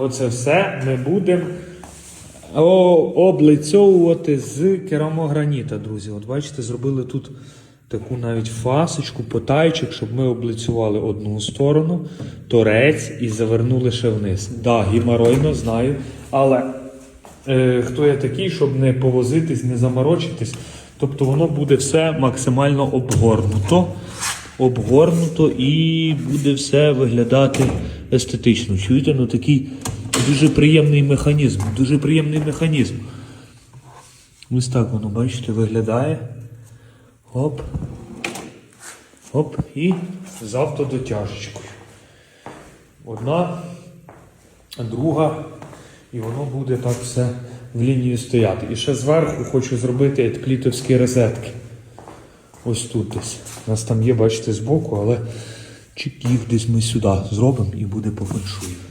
Оце все ми будемо облицьовувати з керамограніта, друзі. От бачите, зробили тут таку навіть фасочку, потайчик, щоб ми облицювали одну сторону, торець і завернули ще вниз. Да, гімаройно, знаю. Але е, хто я такий, щоб не повозитись, не заморочитись. Тобто воно буде все максимально обгорнуто. Обгорнуто і буде все виглядати естетично. Чуєте, ну такий дуже приємний механізм. Дуже приємний механізм. Ось так воно, бачите, виглядає. Оп. Оп. І з автодотяжечкою. Одна, друга, і воно буде так все в лінію стояти. І ще зверху хочу зробити етплітовські розетки. Ось тут десь. У нас там є, бачите, збоку, але чик їх десь ми сюди зробимо і буде по феншую.